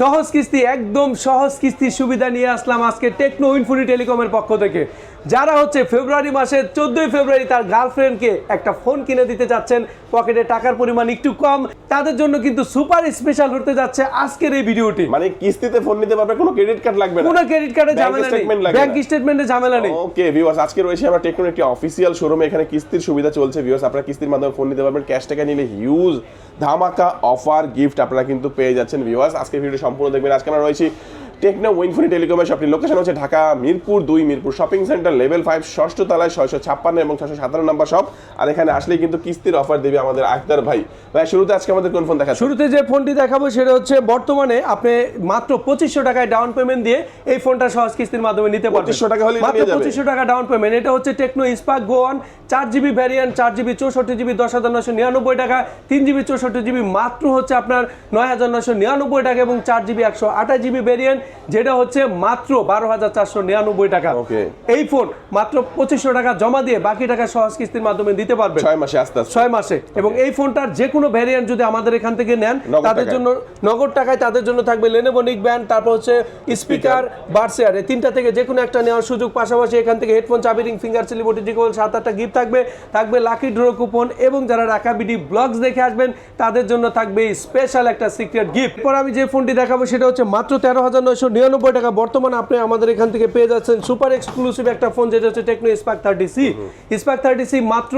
সহজ কিস্তি, একদম সহজ কিস্তির সুবিধা নিয়ে আসলাম আজকে টেকনো ইনফুনি টেলিকমের পক্ষ থেকে। যারা হচ্ছে ফেব্রুয়ারি মাসের চোদ্দই ফেব্রুয়ারি তার গার্লফ্রেন্ডকে একটা ফোন কিনে দিতে চাচ্ছেন, পকেটে টাকার পরিমাণ একটু কম তাদের জন্য কিন্তু সুপার স্পেশাল হতে যাচ্ছে আজকের এই ভিডিওটি। মানে কিস্তিতে ফোন নিতে পারবে কোনো ক্রেডিট কার্ড লাগবে না। কোনো ক্রেডিট কার্ডে ঝামেলা নেই। ব্যাংক স্টেটমেন্টে ঝামেলা নেই। ওকে ভিউয়ার্স আজকে রয়েছে আমরা টেকনোর একটি অফিসিয়াল শোরুমে এখানে কিস্তির সুবিধা চলছে ভিউয়ার্স আপনারা কিস্তির মাধ্যমে ফোন নিতে পারবেন। ক্যাশ টাকা নিলে হিউজ ধামাকা অফার গিফট আপনারা কিন্তু পেয়ে যাচ্ছেন ভিউয়ার্স আজকে ভিডিও সম্পূর্ণ দেখবেন। আজকে আমরা রয়েছি টেকনো উইনফোনি টেলিকমের শপটির লোকেশন হচ্ছে ঢাকা মিরপুর দুই Mirpur shopping center level five ষষ্ঠ তলায় ছয়শো ছাপ্পান্ন এবং ছয়শো সাতান্ন নম্বর শপ আর এখানে আসলেই কিন্তু কিস্তির অফার দেবে আমাদের আক্তার ভাই। ভাই শুরুতে আজকে আমাদের কোন ফোন দেখা শুরুতে যে ফোনটি দেখাবো সেটা হচ্ছে বর্তমানে আপনি মাত্র পঁচিশশো টাকায় ডাউন পেমেন্ট দিয়ে এই ফোনটা সহজ কিস্তির মাধ্যমে নিতে পারবেন। 2500 টাকা হলে মাত্র পঁচিশশো টাকা ডাউন পেমেন্ট এটা হচ্ছে টেকনো স্পার্ক গো ওয়ান চার জিবি ভ্যারিয়েন্ট চার জিবি চৌষট্টি জিবি দশ হাজার নশো নিরানব্বই টাকা তিন জিবি চৌষট্টি জিবি মাত্র হচ্ছে আপনার নয় হাজার নশো নিরানব্বই টাকা এবং চার জিবি একশো আঠাশ জিবি ভ্যারিয়েন্ট যেটা হচ্ছে মাত্র বারো হাজার চারশো নিরানব্বই টাকা। এই ফোন মাত্র পঁচিশশো টাকা জমা দিয়ে বাকি টাকা সহজ কিস্তির মাধ্যমে দিতে পারবেন ছয় মাসে আস্তে আস্তে। ছয় মাসে। এবং এই ফোনটার যে কোনো ভ্যারিয়েন্ট যদি আমাদের এখান থেকে নেন তাদের জন্য নগদ টাকায় তাদের জন্য থাকবে লেনোভো নিক ব্যান্ড তারপর হচ্ছে স্পিকার বার্সেয়ার এই তিনটা থেকে যে কোনো একটা নেওয়ার সুযোগ। পাশাপাশি এখান থেকে হেডফোন চাবি রিং ফিঙ্গার সিলি বটি জিকোল সাত আটটা গিফট থাকবে। থাকবে লাকি ড্র কুপন এবং যারা রাখা বিডি ব্লগস দেখে আসবেন তাদের জন্য থাকবে স্পেশাল একটা সিক্রেট গিফট পর আমি যে ফোনটি দেখাবো সেটা হচ্ছে মাত্র তেরো হাজার নয়শো নিরানব্বই টাকা। বর্তমানে আপনি আমাদের এখান থেকে পেয়ে যাচ্ছেন সুপার এক্সক্লুসিভ একটা ফোন যেটা হচ্ছে Tecno Spark thirty C. Spark thirty C মাত্র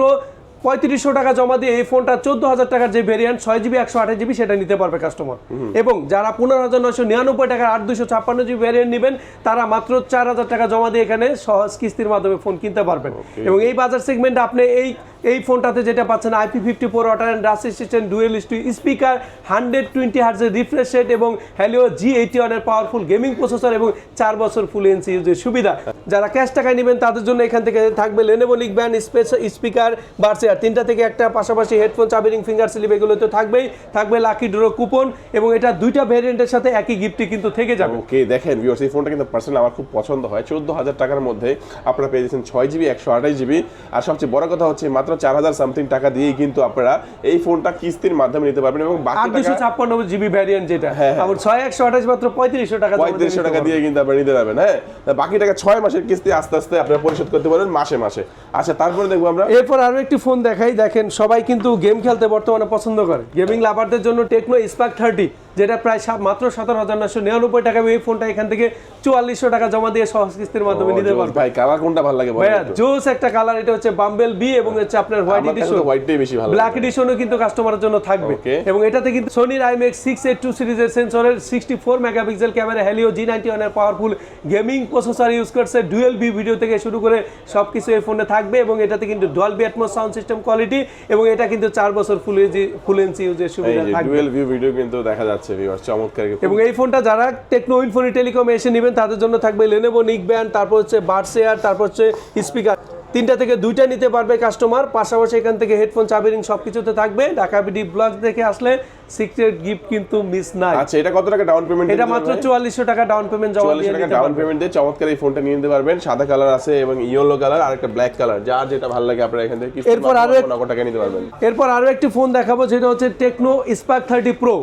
পঁয়ত্রিশশো টাকা জমা দিয়ে এই ফোনটা চোদ্দ হাজার টাকার যে ভেরিয়েন্ট ছয় জিবি একশো আঠাশ জিবি সেটা নিতে পারবে কাস্টমার এবং যারা পনেরো হাজার নয়শো নিরানব্বই টাকার আট দুশো ছাপ্পান্ন জিবি ভ্যারিয়েন্ট নেবেন তারা মাত্র চার হাজার টাকা জমা দিয়ে এখানে সহজ কিস্তির মাধ্যমে ফোন কিনতে পারবেন। এবং এই বাজার সেগমেন্টে আপনি এই এই ফোনটাতে যেটা পাচ্ছেন IP fifty four water and dust resistant dual speaker hundred twenty হার্জের refresh rate এবং হ্যালিও জি এইটি ওয়ানের পাওয়ারফুল গেমিং প্রসেসর এবং চার বছর ফুল এনসি ইউজের সুবিধা। যারা ক্যাশ টাকায় নেবেন তাদের জন্য এখান থেকে থাকবে লেনেবো ব্যান্ড স্পেস স্পিকার বার্সেয়ার তিনটা থেকে একটা পাশাপাশি হেডফোন চাবিরিং ফিঙ্গার স্লিপ এগুলো তো থাকবেই। থাকবে লাকি ড্র কুপন এবং এটা দুইটা ভেরিয়েন্টের সাথে একই গিফটই কিন্তু থেকে যাবে। ওকে দেখেন ভিউয়ার্স এই ফোনটা কিন্তু পার্সোনালি আমার খুব পছন্দ হয়। চোদ্দ হাজার টাকার মধ্যে আপনারা পেয়ে যাচ্ছেন ছয় জিবি একশো আঠাশ জিবি আর সবচেয়ে বড় কথা হচ্ছে মাত্র চার হাজার সামথিং টাকা দিয়েই কিন্তু আপনারা এই ফোনটা কিস্তির মাধ্যমে নিতে পারবেন এবং বাকি দুশো ছাপ্পান্ন জিবি ভ্যারিয়েন্ট যেটা। হ্যাঁ, হ্যাঁ। আবার ছয় একশো আঠাশ মাত্র পঁয়ত্রিশশো টাকা পঁয়ত্রিশশো টাকা দিয়ে কিন্তু আপনারা নিতে পারবেন হ্যাঁ? বাকি টাকা ছয় মাসের কিস্তি আস্তে আস্তে আপনারা পরিশোধ করতে পারবেন মাসে মাসে। আচ্ছা তারপরে দেখব আমরা এরপর আরও একটি ফোন দেখাই, দেখেন, সবাই কিন্তু গেম খেলতে বর্তমানে পছন্দ করে। গেমিং লাভারদের জন্য টেকনো স্পার্ক থার্টি যেটা প্রায় মাত্র সতেরো হাজার নশো নিরানব্বই টাকা এই ফোনটা এখান থেকে চুয়াল্লিশশো টাকা জমা দিয়ে সহজ কিস্তির মাধ্যমে নিতে পারবে। ভাই কালার কোনটা ভালো লাগে ভাইয়া জোস একটা কালার এটা হচ্ছে বাম্বেল বি এবং হচ্ছে আপনার হোয়াইট এডিশন হোয়াইটটাই বেশি ভালো ব্ল্যাক এডিশনও কিন্তু কাস্টমারের জন্য থাকবে। এবং এটাতে কিন্তু সোনির আইমেক্স সিক্স এইট টু সিরিজের সেন্সরের sixty four megapixel camera Helio G ninety ওয়ানের পাওয়ারফুল গেমিং প্রসেসর ইউজ করছে। ডুয়েল বি ভিডিও থেকে শুরু করে সব কিছু এই ফোনে থাকবে এবং এটাতে কিন্তু Dolby Atmos sound system quality এবং এটা কিন্তু চার বছর ফুল ফুল এনসি ইউজের সুবিধা থাকবে। ডুয়েল ভিউ ভিডিও কিন্তু দেখা যাচ্ছে ভিউয়ার্স চমৎকার এবং এই ফোনটা যারা টেকনো ইনফোনি টেলিকম এসে নেবেন, তাদের জন্য থাকবে লেনেভো নিক ব্যান্ড তারপর হচ্ছে বার্সেয়ার তারপর হচ্ছে স্পিকার তিনটা থেকে দুইটা নিতে পারবে কাস্টমার পাশাপাশি এখান থেকে হেডফোন চাবিরিং সব কিছুতে থাকবে। ঢাকা বিডি ব্লগ দেখে আসলে সিক্রেট গিফট কিন্তু মিস নাই। আচ্ছা এটা কত টাকা ডাউন পেমেন্ট এটা মাত্র চুয়াল্লিশশো টাকা ডাউন পেমেন্ট জমা দিয়ে টাকা ডাউন পেমেন্ট দিয়ে চমৎকার এই ফোনটা নিয়ে নিতে পারবেন। সাদা কালার আছে এবং ইয়েলো কালার আর একটা ব্ল্যাক কালার যার যেটা ভালো লাগে আপনারা এখান থেকে কিস্তির এরপর আরও নগদ টাকা নিতে পারবেন। এরপর আরও একটি ফোন দেখাবো যেটা হচ্ছে টেকনো স্পার্ক থার্টি প্রো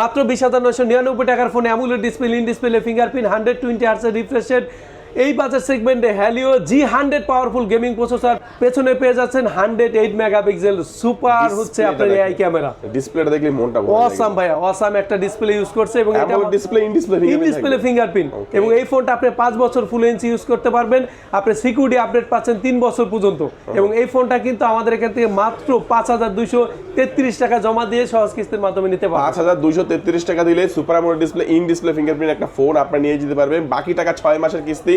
মাত্র বিশ হাজার নয়শো নিরানব্বই টাকার ফোনে AMOLED display in display fingerprint hundred twenty হার্সের refresh rate এই বাজার সেগমেন্টে Helio G hundred powerful gaming processor পেছনে পেয়ে যাচ্ছেন হান্ড্রেড এইট মেগাপিক্সেল সুপার হচ্ছে আপনার এআই ক্যামেরা ডিসপ্লেটা দেখলে মনটা অসাম ভাইয়া অসাম একটা ডিসপ্লে ইউজ করছে এবং এটা display in display in display fingerprint এবং এই ফোনটা আপনি পাঁচ বছর ফুল এনসি ইউজ করতে পারবেন। আপনি সিকিউরিটি আপডেট পাচ্ছেন তিন বছর পর্যন্ত। এবং এই ফোনটা কিন্তু আমাদের এখান থেকে মাত্র পাঁচ হাজার দুইশো তেত্রিশ টাকা জমা দিয়ে সহজ কিস্তির মাধ্যমে নিতে পারবেন। পাঁচ হাজার দুইশো তেত্রিশ টাকা দিলে super AMOLED display in display fingerprint একটা ফোন আপনারা নিয়ে যেতে পারবেন। বাকি টাকা ছয় মাসের কিস্তি।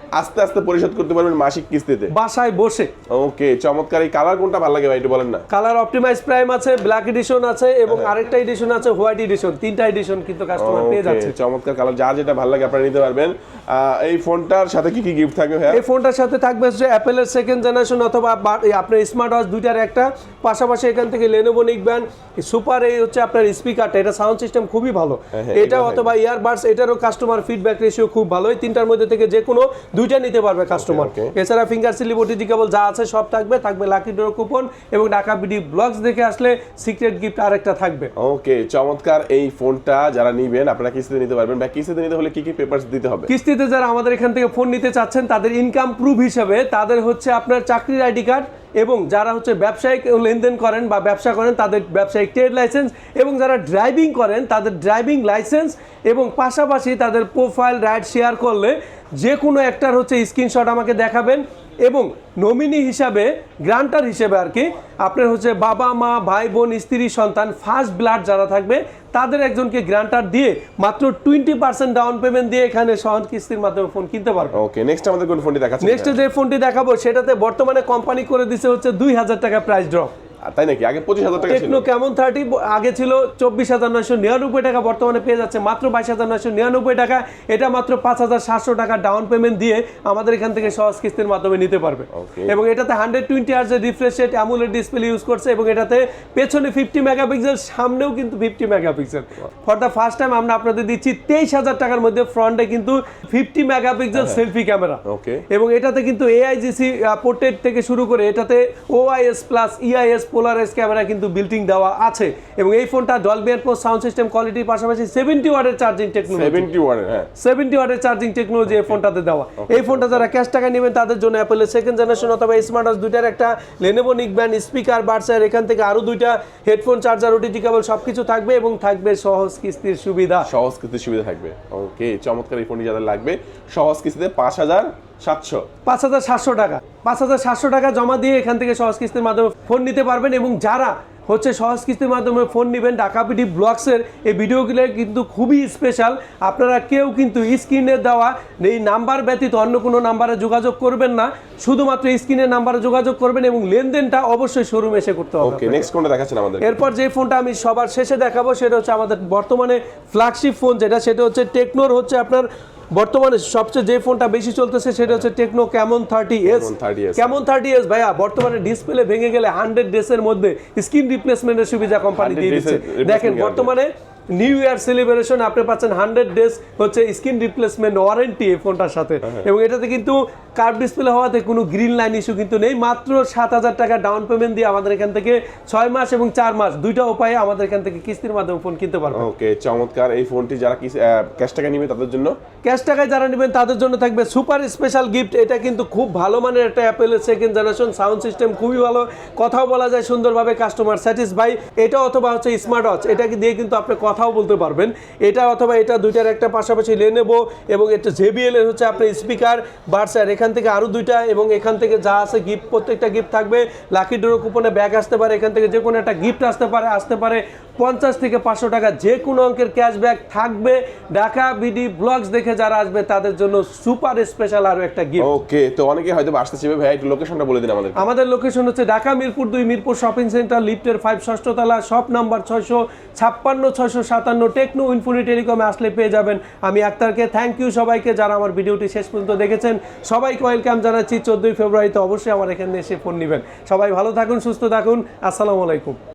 আস্তে আস্তে পরিশোধ করতে পারবেন মাসিক কিস্তিতে। বাসায় বসে। ওকে চমৎকার। এই কালার কোনটা ভালো লাগে ভাই একটু বলেন না। কালার অপটিমাইজ প্রাইম আছে ব্ল্যাক এডিশন আছে এবং আরেকটা এডিশন আছে হোয়াইট এডিশন তিনটা এডিশন কিন্তু কাস্টমার পেয়ে যাচ্ছে। চমৎকার। কালার যার যেটা ভালো লাগে আপনারা নিতে পারবেন। এই ফোনটার সাথে কি কি গিফট থাকবে এই ফোনটার সাথে থাকবে হচ্ছে অ্যাপেলের সেকেন্ড জেনারেশন অথবা আপনার স্মার্ট ওয়াচ দুইটার একটা। পাশাপাশি এখান থেকে লেনোভো নিক ব্যান্ড সুপার এই হচ্ছে আপনার স্পিকারটা এটা সাউন্ড সিস্টেম খুবই ভালো। হ্যাঁ, হ্যাঁ, এটা অথবা ইয়ারবাডস এটারও কাস্টমার ফিডব্যাক রেশিও খুব ভালো। এই তিনটার মধ্যে থেকে যে কোনো দুইটা নিতে পারবে কাস্টমার এছাড়া ফিঙ্গার সিলি ওটিজি কেবল যা আছে সব থাকবে থাকবে লাকি ডোর কুপন এবং ঢাকা বিডি ব্লগস দেখে আসলে সিক্রেট গিফট আরেকটা থাকবে। ওকে চমৎকার এই ফোনটা যারা নিবেন আপনারা কিস্তিতে নিতে পারবেন। বা কিস্তিতে নিতে হলে কি কি পেপারস দিতে হবে? কিস্তিতে যারা আমাদের এখান থেকে ফোন নিতে চাচ্ছেন তাদের ইনকাম প্রুফ হিসেবে তাদের হচ্ছে আপনার চাকরির আইডি কার্ড এবং যারা হচ্ছে ব্যবসায়িক লেনদেন করেন বা ব্যবসা করেন, তাদের ব্যবসায়িক ট্রেড লাইসেন্স এবং যারা ড্রাইভিং করেন, তাদের ড্রাইভিং লাইসেন্স এবং পাশাপাশি তাদের প্রোফাইল রাইড শেয়ার করলে যে কোনো একটার হচ্ছে স্ক্রিনশট আমাকে দেখাবেন এবং নমিনি হিসাবে, গ্রান্টার হিসেবে আর কি, আপনার হচ্ছে বাবা, মা, ভাই, বোন, স্ত্রী, সন্তান ফার্স্ট ব্লাড যারা থাকবে তাদের একজনকে গ্রান্টার দিয়ে মাত্র টোয়েন্টি পার্সেন্ট ডাউন পেমেন্ট দিয়ে এখানে সহজ কিস্তির মাধ্যমে ফোন কিনতে পারবে। ওকে নেক্সট আমাদের কোন ফোনটি দেখাচ্ছি নেক্সট যে ফোনটি দেখাবো সেটাতে বর্তমানে কোম্পানি করে দিছে হচ্ছে দুই হাজার টাকা প্রাইস ড্রপ তাই নাকি? আগে পঁচিশ হাজার টাকা ছিল। টেকনো কেমন থার্টি আগে ছিল চব্বিশ হাজার নয়শো নিরানব্বই টাকা বর্তমানে পেয়ে যাচ্ছে মাত্র বাইশ হাজার নয়শো নিরানব্বই টাকা। এটা মাত্র পাঁচ হাজার সাতশো টাকা ডাউন পেমেন্ট দিয়ে আমাদের এখান থেকে সহজ কিস্তির মাধ্যমে নিতে পারবে। এবং এটাতে hundred twenty আর্সের refresh rate AMOLED display use করছে এবং এটাতে পেছনে ফিফটি মেগাপিক্সেল সামনেও কিন্তু fifty megapixel for the first time আমরা আপনাদের দিচ্ছি তেইশ হাজার টাকার মধ্যে ফ্রন্টে কিন্তু fifty megapixel selfie camera okay এবং এটাতে কিন্তু এআইজিসি পোর্ট্রেট থেকে শুরু করে এটাতে OIS plus EIS polarise camera কিন্তু বিল্টিং দেওয়া আছে। এবং এই ফোনটা ডলবি এয়ারপোর্ট সাউন্ড সিস্টেম কোয়ালিটির পাশাপাশি সেভেন্টি ওয়ার্ডের চার্জিং টেকনোলজি সেভেন্টি ওয়ানের হ্যাঁ। সেভেন্টি ওয়াটের চার্জিং টেকনোলজি এই ফোনটাতে দেওয়া। এই ফোনটা যারা ক্যাশ টাকা নেবেন তাদের জন্য অ্যাপেলের সেকেন্ড জেনারেশন অথবা স্মার্ট ওয়াচ দুইটার একটা লেনেভো নিক ব্যান্ড স্পিকার বার্সার এখান থেকে আরও দুইটা হেডফোন চার্জার ওটিজি কেবল সবকিছু থাকবে এবং থাকবে সহজ কিস্তির সুবিধা। সহজ কিস্তির সুবিধা থাকবে। ওকে চমৎকার এই ফোনটি যাদের লাগবে সহজ কিস্তিতে পাঁচ হাজার সাতশো। পাঁচ হাজার সাতশো টাকা। পাঁচ হাজার সাতশো টাকা জমা দিয়ে এখান থেকে সহজ কিস্তির মাধ্যমে ফোন নিতে পারবেন এবং যারা হচ্ছে সহজ কিস্তির মাধ্যমে ফোন নেবেন ঢাকাপিটি ব্লগসের এই ভিডিওগুলো কিন্তু খুবই স্পেশাল আপনারা কেউ কিন্তু স্ক্রিনে দেওয়া এই নাম্বার ব্যতীত অন্য কোনো নাম্বারে যোগাযোগ করবেন না। শুধুমাত্র স্ক্রিনের নাম্বারে যোগাযোগ করবেন এবং লেনদেনটা অবশ্যই শোরুম এসে করতে হবে ওকে। নেক্সট কোনটা দেখাচ্ছেন আমাদের। এরপর যে ফোনটা আমি সবার শেষে দেখাবো সেটা হচ্ছে আমাদের বর্তমানে ফ্ল্যাগশিপ ফোন যেটা সেটা হচ্ছে টেকনোর হচ্ছে আপনার বর্তমানে সবচেয়ে যে ফোনটা বেশি চলতেছে সেটা হচ্ছে Tecno Camon thirty S Camon 30S কেমন থার্টি এস ভাইয়া বর্তমানে ডিসপ্লে ভেঙে গেলে হান্ড্রেড ডেসের মধ্যে স্ক্রিন রিপ্লেসমেন্টের সুবিধা কোম্পানি দিয়ে দিচ্ছে। দেখেন বর্তমানে নিউ ইয়ার সেলিব্রেশন আপনি পাচ্ছেন হান্ড্রেড ডেজ হচ্ছে স্ক্রিন রিপ্লেসমেন্ট ওয়ারেন্টি এই ফোনটার সাথে। হ্যাঁ, এবং এটাতে কিন্তু কার্ভ ডিসপ্লে হওয়াতে কোনো গ্রিন লাইন ইস্যু কিন্তু নেই। মাত্র সাত হাজার টাকা ডাউন পেমেন্ট দিয়ে আমাদের এখান থেকে ছয় মাস এবং চার মাস দুইটা উপায়ে আমাদের এখান থেকে কিস্তির মাধ্যমে ফোন কিনতে পারবেন। ওকে চমৎকার। এই ফোনটি যারা ক্যাশ টাকা নিবে তাদের জন্য? ক্যাশ টাকায় যারা নেবেন তাদের জন্য থাকবে সুপার স্পেশাল গিফট এটা কিন্তু খুব ভালো মানের একটা অ্যাপেলের সেকেন্ড জেনারেশন সাউন্ড সিস্টেম খুবই ভালো। কথাও বলা যায় সুন্দরভাবে কাস্টমার স্যাটিসফাই এটা অথবা হচ্ছে স্মার্ট ওয়াচ এটাকে দিয়ে কিন্তু আপনি কথাও বলতে পারবেন। এটা অথবা এটা দুইটার একটা পাশাপাশি লেনেবো এবং এটা জেবিএল এর হচ্ছে আপনার স্পিকার বার্সার এখান থেকে আরও দুইটা এবং এখান থেকে যা আছে গিফট প্রত্যেকটা গিফট থাকবে। লাকি ডোর কুপনে ব্যাগ আসতে পারে এখান থেকে যে কোনো একটা গিফট আসতে পারে আসতে পারে পঞ্চাশ থেকে পাঁচশো টাকা। যে কোনো অঙ্কের ক্যাশব্যাক থাকবে। ঢাকা বিডি ব্লগস দেখে যারা আসবে তাদের জন্য সুপার স্পেশাল আরও একটা গিফট ওকে তো অনেকে হয়তো আসতে চাইবে ভাই একটু লোকেশনটা বলে দিন আমাদের আমাদের লোকেশন হচ্ছে ঢাকা মিরপুর দুই মিরপুর শপিং সেন্টার লিফটের ফাইভ ষষ্ঠতলা শপ নাম্বার ছয়শো ছাপ্পান্ন ছয়শো সাতান্ন টেকনো ইনফোনি টেলিকমে আসলে পেয়ে যাবেন। আমি আক্তারকে থ্যাংক ইউ সবাইকে যারা আমার ভিডিওটি শেষ পর্যন্ত দেখেছেন। সবাইকে ওয়েলকাম জানাচ্ছি। চোদ্দোই ফেব্রুয়ারিতে অবশ্যই আমার এখানে এসে ফোন নেবেন। সবাই ভালো থাকুন, সুস্থ থাকুন। আসসালামু আলাইকুম।